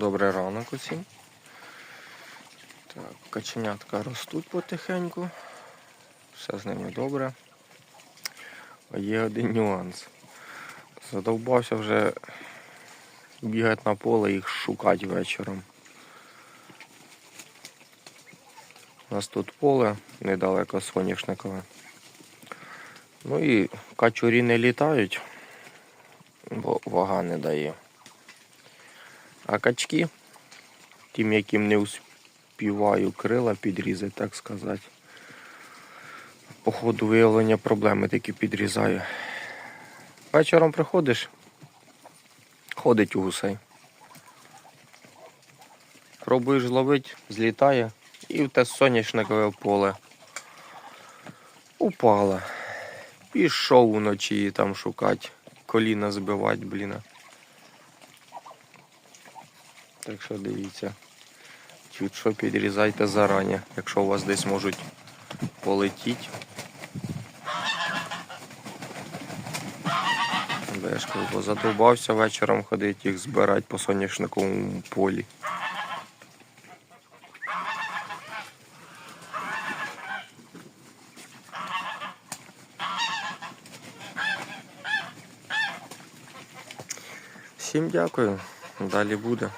Добрий ранок усім. Так, каченятка ростуть потихеньку. Все з ними добре. Є один нюанс. Задовбався вже бігати на поле їх шукати вечором. У нас тут поле недалеко соняшникове. Ну і качурі не літають, бо вага не дає. А качки, тим, яким не успіваю крила підрізати, так сказати. По ходу виявлення проблеми таки підрізаю. Вечором приходиш, ходить у гусей. Пробуєш зловити, злітає і в те соняшникове поле. Упала. Пішов уночі там шукати, коліна збивати, блін. Так що дивіться. Чуть що підрізайте зарані, якщо у вас десь можуть полетіти. Бешко, бо задовбався вечором ходити їх збирати по соняшниковому полі. Всім дякую. Далі буде.